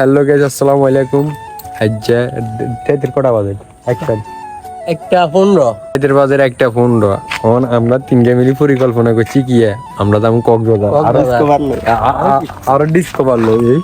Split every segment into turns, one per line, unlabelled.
Hello guys আসসালামু আলাইকুম। Hadza তেতের কটা বাজে? একটা।
একটা পনেরো।
তেতের বাজের একটা ফোন র এখন আমরা তিনটা মিলি পরিকল্পনা করছি কি আমরা যাব কক্সবাজার। আরও আ- আরও ডিসকভার লই এই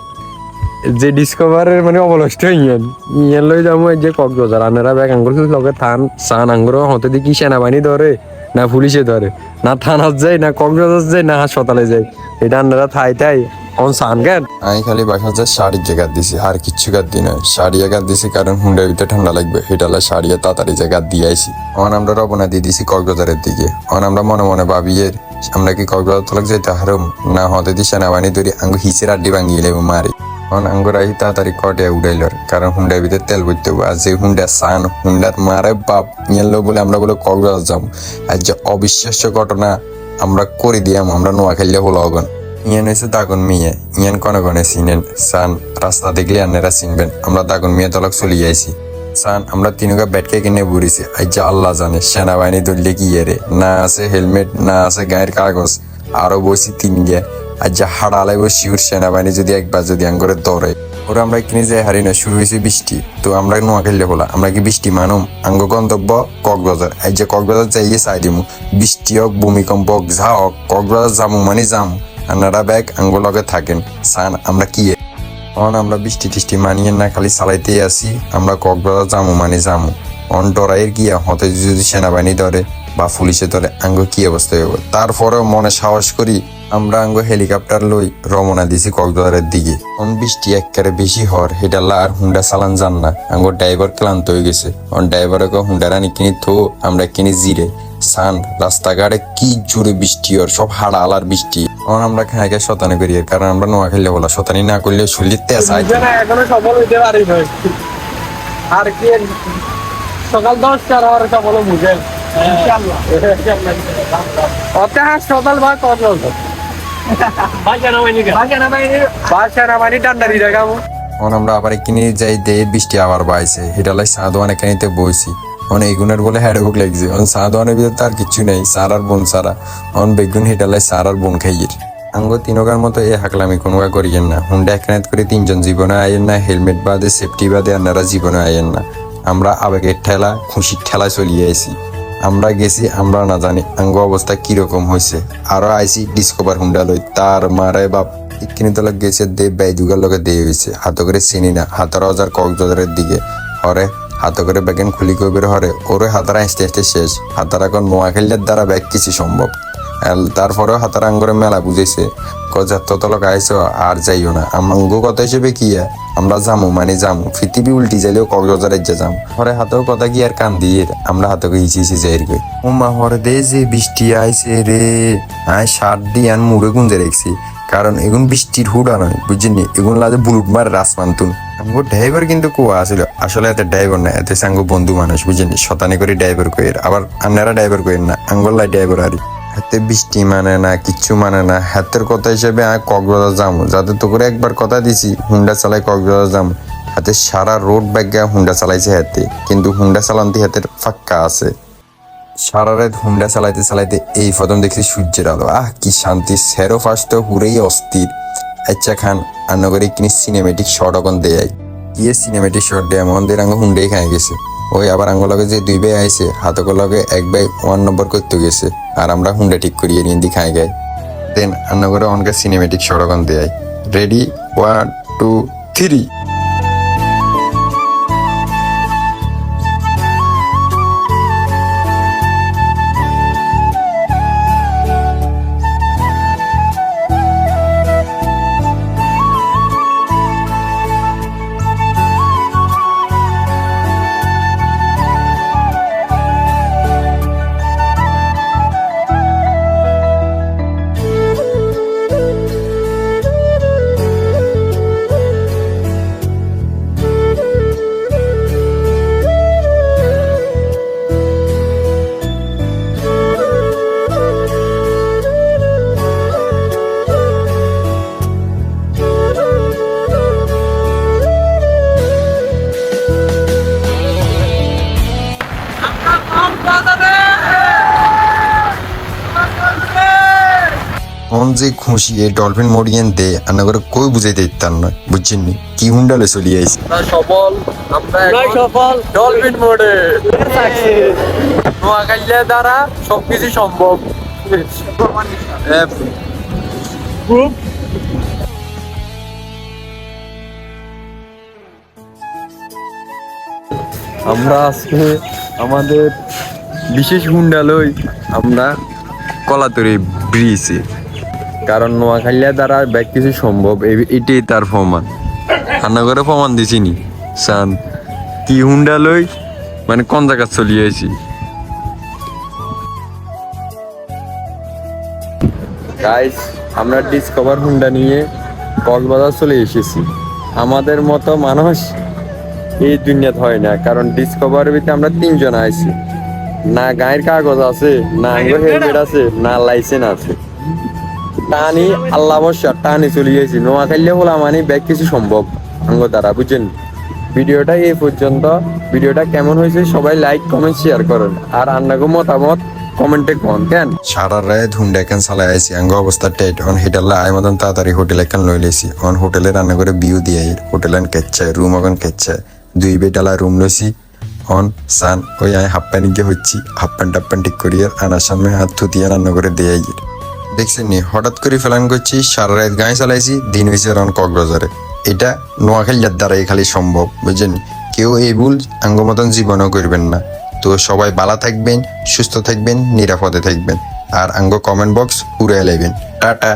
যে ডিসকভারের মানে অবলষ্ট ইয়ান ইয়ান লই যাব এই যে কক্সবাজার। আনারা ব্যাগ আঙ্গুর লগে থান সান আঙ্গুর হতে দি দেখি সেনাবাহিনী ধরে না পুলিশে ধরে। না থানাত যায় না কক কক্সবাজার যায় না হাসপাতালে যায় এটা আনারা থাই তাই অন সান কেন
আমি খালি বাসা যা শাড়ির জায়গা দিছি, আর কিচ্ছু গাদ দিই না শাড়ি গাদ দিছি, কারণ হুন্ডার ভিতরে ঠান্ডা লাগবে। হেটালা শাড়ি তাড়াতাড়ি জায়গা দিয়ে আইছি। অন আমরা রবনা দিয়ে দিছি কক্সবাজারের দিকে। অন আমরা মনে মনে ভাবি, এর, আমরা কি কক্সবাজার তলক যাইতে হারম? না, হতে দি সেনাবাহিনী ধরি আঙ্গু হিসের আড্ডি ভাঙিয়ে লেবো মারি। অন আঙ্গুর আহি তাড়াতাড়ি কটে উড়াইলর কারণ হুন্ডার ভিতরে তেল ভরতে হবে। আর যে হুন্ডা সান, হুন্ডার মারে বাপ নিয়ে বলে আমরা বলে কক্সবাজার যাব আর যে অবিশ্বাস্য ঘটনা আমরা করে দিয়াম, আমরা নোয়া খেললে হলো অগন ইয়ান হয়েছে দাগন মিয়া ইয়ান কনে কনে চিনেন সান রাস্তা দেখলে আন্নারা চিনবেন আমরা দাগুন মিয়া তলক চলে আইছি সান আমরা তিনুকা ব্যাটকে কিনে বুড়িছি যে আল্লাহ জানে সেনাবাহিনী ধরলে কি এরে না আছে হেলমেট না আছে গায়ের কাগজ আরও বসি তিন গে যে হাড়ালাই শিউর সেনাবাহিনী যদি একবার যদি আঙ্গরে দৌড়ে ওরা আমরা কিনে যাই হারি না শুরু হয়েছে বৃষ্টি তো আমরা নোয়া খেললে হলা আমরা কি বৃষ্টি মানুম আঙ্গ গন্তব্য কক্সবাজার এই যে কক্সবাজার যাইয়ে চাই দিমু বৃষ্টি হোক ভূমিকম্প হোক যা হোক কক্সবাজার যামু মানে যামু আপনারা ব্যাগ আঙ্গুলকে থাকেন। সান আমরা কি অন, আমরা বৃষ্টি টিষ্টি মানিয়ে না, খালি চালাইতেই আসি। আমরা কক্সবাজার যামু মানে যামু। অন, ডরাইয়ের গিয়া হতে যদি সেনাবাহিনী ধরে বা পুলিশে ধরে, আঙ্গ কি অবস্থা হবে তারপরেও মনে সাহস করি আমরা আঙ্গ হেলিকপ্টার লই রমনা দিছি কক্সবাজারের দিকে। অন, বৃষ্টি একেবারে বেশি হর হেটাল্লা আর হুন্ডা চালান যান না। আঙ্গ ড্রাইভার ক্লান্ত হয়ে গেছে। অন ড্রাইভারকে হুন্ডা রানি কিনি থো, আমরা কিনি জিরে। সান রাস্তাঘাটে কি জোরে বৃষ্টি হর সব হাড়া আলার বৃষ্টি। এখন আমরা খাইকে শতানি করি কারণ আমরা নোয়া খেললে বলা শতানি না করলে শরীর তেজ
না এখনও সফল হইতে পারি আর কি সকাল দশটার আর সফল বুঝে অতে হাসপাতাল বা কত সেনাবাহিনী টান্ডারি দেখাবো।
এখন আমরা আবার কিনে যাই দে বৃষ্টি আবার বাইছে হেটালাই চা দোয়ানে কানিতে বইছি। অন এগুনের বলে হ্যাডবুক লাগছে। অন চা দোয়ানের ভিতরে তার কিছু নেই, সার আর বোন সারা। অন বেগুন হেটালাই সার আর বোন খাইয়ের। আঙ্গ তিনকার মতো এ হাকলামি কোনো করিয়েন না। হুন্ডা একনাত করে তিনজন জীবনে আয়েন না, হেলমেট বাদে, সেফটি বাদে আপনারা জীবনে আয়েন না। আমরা আবেগের ঠেলা, খুশির ঠেলা চলিয়ে আইছি। আমরা গেছি, আমরা না জানি আঙ্গ অবস্থা কীরকম হয়েছে আরও আইছি ডিসকভার হুন্ডা লই তার মারে বাপ ইকিনি তলা গেছে দে বেদুগার লগে দিয়ে হয়েছে হাত করে চিনি না হাতের হাজার কক্সবাজারের দিকে। হরে হাত করে ব্যাগেন খুলি কবির হরে, ওরে হাতারা আসতে আসতে শেষ। হাতারা এখন খেললে দ্বারা ব্যাগ কিছু সম্ভব? আর তারপরেও হাতার আঙ্গরে মেলা বুঝেছে। কজাত তলক আইসো আর যাইও না। আঙ্গ কথা হিসেবে কি? আমরা যামু মানে যামু। পৃথিবী উল্টি যাইলেও কক্সবাজারের যে যামু। হরে হাতেও কথা কি আর কান দিয়ে আমরা হাতকে ইচি ইচি যাই গই উমা হরে দে যে বৃষ্টি আইছে রে। আয়, সার দিয়ে আন মুড়ে গুঞ্জে রেখছি। কারণ এগুন বৃষ্টির হুডা নয়, বুঝিনি? এগুন লাগে বুলুট মার রাস মানতুন। আমগো ড্রাইভার কিন্তু কুয়া আসলে আসলে এত ড্রাইভার না, এত সাঙ্গ বন্ধু মানুষ, বুঝিনি? শতানি করে ড্রাইভার কইর। আবার আপনারা ড্রাইভার কইর না আঙ্গল্লাই ড্রাইভার আরি হাতে বৃষ্টি মানে না, কিচ্ছু মানে না। হাতের কথা হিসেবে আমি কক্সবাজার যাব যাতে তো করে একবার কথা দিছি, হুন্ডা চালাই কক্সবাজার যাব হাতে সারা রোড ব্যাগ হুন্ডা চালাইছে হাতে, কিন্তু হুন্ডা চালান্তি হাতের ফাক্কা আছে। সারা রাত হুন্ডা চালাইতে চালাইতে এই প্রথম দেখছি সূর্যের আলো। আহ, কি শান্তি। সেরো ফার্স্ট হুরেই অস্থির। আচ্ছা খান আন্নগরে কিনি সিনেমেটিক শট অকন দেয় গিয়ে সিনেমেটিক শট দেয়? এমন দিয়ে হুন্ডাই খাই গেছে। ওই আবার আঙ্গুল লগে যে দুই ভাই আইছে লগে এক ভাই ওয়ান নম্বর করতে গেছে, আর আমরা হুন্ডা ঠিক করিয়ে নিয়ে দি খাই গাই। দেন আন্নগরে অনকে সিনেমেটিক সরগন দেয়। Ready one two three
on যে খুশি এই ডলফিন মরিয়েন দে আন্না করে কই বুঝাই দিতাম নয় বুঝছেন নি? কি হুন্ডালে চলি আইছি?
আমরা সফল আমরা
আমরা সফল।
ডলফিন মোডে। নোয়াখালীর দ্বারা সবকিছু সম্ভব।
গ্রুপ
আমরা আজকে আমাদের বিশেষ হুন্ডালই আমরা কলাতরি ব্রিজে কারণ নোয়াখালিয়া দ্বারা ব্যাগ কিছু সম্ভব এটাই তার প্রমাণ। রান্না করে প্রমাণ দিছি নি। সান, কি হুন্ডালই মানে কোন জায়গা চলিয়েছি গাইস আমরা ডিসকভার হুন্ডা নিয়ে কক্সবাজার চলে এসেছি। আমাদের মতো মানুষ এই দুনিয়াতে হয় না, কারণ ডিসকভারের ভিতরে আমরা তিনজন আইছি। না গায়ের কাগজ আছে, না হেলমেট আছে, না লাইসেন্স আছে। টানি, আল্লাহ বর্ষা টানি চলে গেছি। নোয়াখালী হলো মানে ব্যাগ কিছু সম্ভব। আঙ্গ দ্বারা, বুঝছেন? ভিডিওটা এই পর্যন্ত। ভিডিওটা কেমন হয়েছে সবাই লাইক কমেন্ট শেয়ার করেন। আর আন্নাগো মতামত কমেন্টে কন, কেন?
সারা রাত হুন্ডা এখান চালাই আইছি? আঙ্গ অবস্থা টেট অন হেটাল্লা আই মতন তাড়াতাড়ি হোটেল এখান লই লেছি অন হোটেলে রান্না করে বিউ দিয়ে হোটেল আন কেচ্ছে, রুম এখন কেচ্ছে। দুই বেটালা রুম লইছি। অন সান, ওই আই হাফ প্যান্ট গিয়ে হচ্ছি। হাফ প্যান্ট টাপ প্যান্ট ঠিক করিয়ে, আনার সামনে হাত থুতিয়ে রান্না করে দিয়ে দেখছেন নি, হঠাৎ করে ফেলান করছি, সারা রাত গায়ে চালাইছি, দিন হয়েছে রান কক্সবাজারে। এটা নোয়াখালীর দ্বারাই খালি সম্ভব, বুঝছেন কেউ এই ভুল আঙ্গ মতন জীবনও করবেন না। তো সবাই বালা থাকবেন, সুস্থ থাকবেন, নিরাপদে থাকবেন। আর আঙ্গ কমেন্ট বক্স উড়ে এলাইবেন টাটা।